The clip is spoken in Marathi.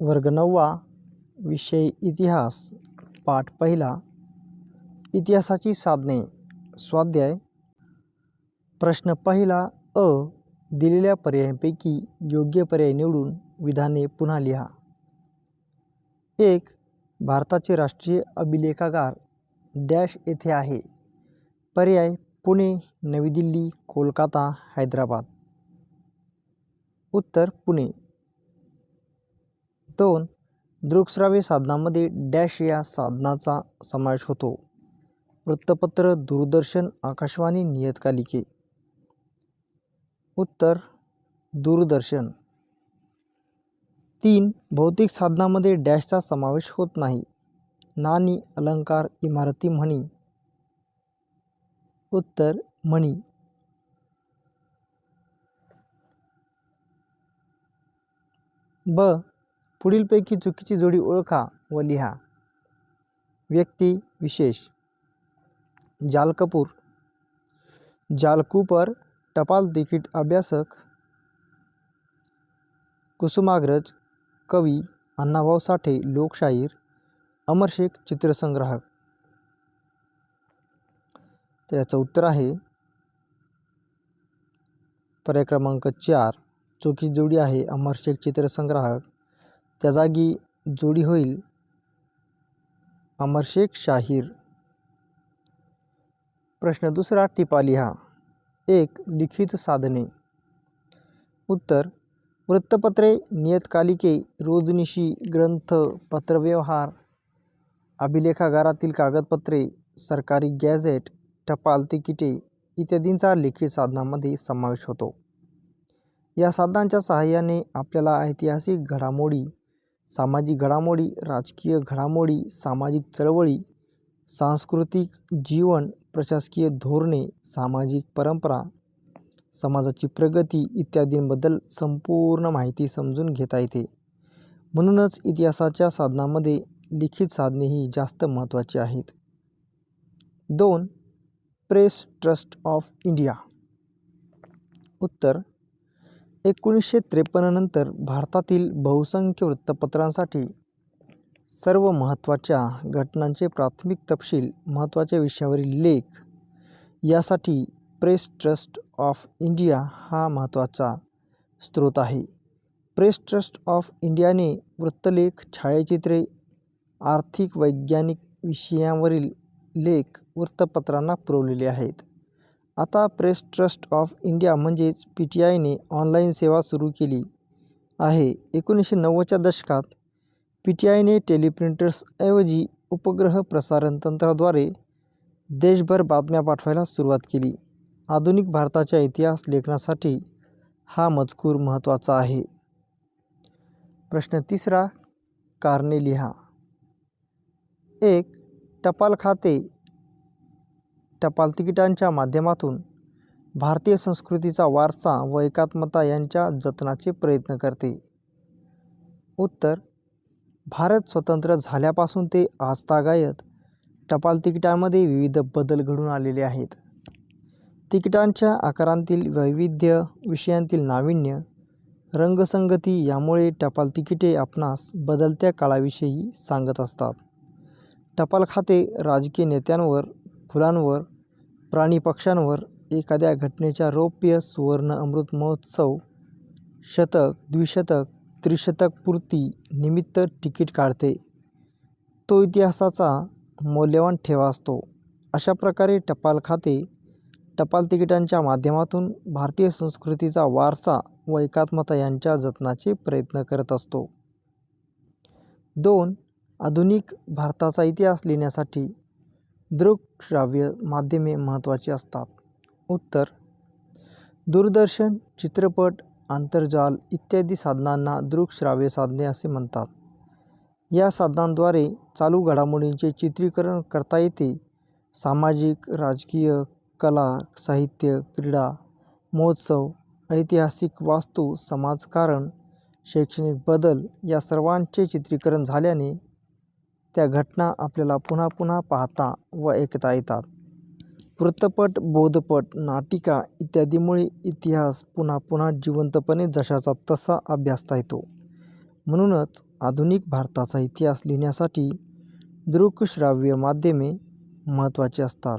वर्ग नववा विषय इतिहास पाठ पहिला. इतिहासाची साधने. स्वाध्याय. प्रश्न पहिला अ. दिलेल्या पर्यायांपैकी योग्य पर्याय निवडून विधाने पुन्हा लिहा. एक भारताचे राष्ट्रीय अभिलेखागार डॅश येथे आहे. पर्याय पुणे नवी दिल्ली कोलकाता हैदराबाद. उत्तर पुणे. दोन दृकश्राव्य साधनामध्ये डॅश या साधनाचा समावेश होतो. वृत्तपत्र दूरदर्शन आकाशवाणी नियतकालिके. उत्तर दूरदर्शन. तीन भौतिक साधनामध्ये डॅशचा समावेश होत नाही. नाणी अलंकार इमारती म्हणी. उत्तर म्हणी. ब पुढीलपैकी चुकीची जोडी ओळखा व लिहा. व्यक्ती विशेष. जाल कपूर. टपाल तिकीट अभ्यासक. कुसुमाग्रज कवी अण्णाभाऊ साठे लोकशाहीर अमरशेख चित्रसंग्राहक. तर याचं उत्तर आहे पर्याय क्रमांक चार. चुकी जोडी आहे अमरशेख चित्रसंग्राहक. त्या जागी जोडी होईल. अमरशेख शाहीर. प्रश्न दुसरा टिपा लिहा एक लिखित साधने. उत्तर वृत्तपत्रे नियतकालिके रोजनिशी ग्रंथ पत्रव्यवहार अभिलेखागारातील कागदपत्रे सरकारी गॅझेट टपाल तिकिटे इत्यादींचा लिखित साधनामध्ये समावेश होतो. या साधनांच्या सहाय्याने आपल्याला ऐतिहासिक घडामोडी सामाजिक घडामोडी राजकीय घडामोडी सामाजिक चळवळी सांस्कृतिक जीवन प्रशासकीय धोरणे सामाजिक परंपरा समाजाची प्रगती इत्यादींबद्दल संपूर्ण माहिती समजून घेता येते. म्हणूनच इतिहासाच्या साधनामध्ये लिखित साधने ही जास्त महत्त्वाची आहेत. दोन प्रेस ट्रस्ट ऑफ इंडिया. उत्तर एकोणीसशे त्रेपन्ननंतर भारतातील बहुसंख्य वृत्तपत्रांसाठी सर्व महत्त्वाच्या घटनांचे प्राथमिक तपशील महत्त्वाच्या विषयावरील लेख. यासाठी प्रेस ट्रस्ट ऑफ इंडिया हा महत्त्वाचा स्रोत आहे. प्रेस ट्रस्ट ऑफ इंडियाने वृत्तलेख छायाचित्रे आर्थिक वैज्ञानिक विषयांवरील लेख वृत्तपत्रांना पुरवलेले आहेत. आता प्रेस ट्रस्ट ऑफ इंडिया म्हणजेच पी टी आयने ऑनलाईन सेवा सुरू केली आहे. एकोणीसशे नव्वदच्या दशकात पी टी आयने टेलिप्रिंटर्सऐवजी उपग्रह प्रसारण तंत्राद्वारे देशभर बातम्या पाठवायला सुरुवात केली. आधुनिक भारताच्या इतिहास लेखनासाठी हा मजकूर महत्त्वाचा आहे. प्रश्न तिसरा कारणे लिहा. एक टपाल खाते टपाल तिकिटांच्या माध्यमातून भारतीय संस्कृतीचा वारसा व एकात्मता यांच्या जतनाचे प्रयत्न करते. उत्तर भारत स्वतंत्र झाल्यापासून ते आजतागायत टपाल तिकिटांमध्ये विविध बदल घडून आलेले आहेत. तिकिटांच्या आकारांतील वैविध्य विषयांतील नाविन्य रंगसंगती यामुळे टपाल तिकिटे आपणास बदलत्या काळाविषयी सांगत असतात. टपाल खाते राजकीय नेत्यांवर फुलांवर प्राणी पक्ष्यांवर एखाद्या घटनेच्या रौप्य सुवर्ण अमृत महोत्सव शतक द्विशतक त्रिशतक पूर्ती निमित्त तिकीट काढते. तो इतिहासाचा मौल्यवान ठेवा असतो. अशा प्रकारे टपाल खाते टपाल तिकिटांच्या माध्यमातून भारतीय संस्कृतीचा वारसा व एकात्मता यांच्या जतनाचे प्रयत्न करत असतो. दोन आधुनिक भारताचा इतिहास लिहिण्यासाठी दृकश्राव्य माध्यमे महत्त्वाची असतात. उत्तर दूरदर्शन चित्रपट आंतरजाल इत्यादी साधनांना दृकश्राव्य साधने असे म्हणतात. या साधनांद्वारे चालू घडामोडींचे चित्रीकरण करता येते. सामाजिक राजकीय कला साहित्य क्रीडा महोत्सव ऐतिहासिक वास्तू समाजकारण शैक्षणिक बदल या सर्वांचे चित्रीकरण झाल्याने त्या घटना आपल्याला पुन्हा पुन्हा पाहता व ऐकता येतात. वृत्तपट बोधपट नाटिका इत्यादीमुळे इतिहास पुन्हा पुन्हा जिवंतपणे जशाचा तसा अभ्यासता येतो. म्हणूनच आधुनिक भारताचा इतिहास लिहिण्यासाठी दृकश्राव्य माध्यमे महत्त्वाची असतात.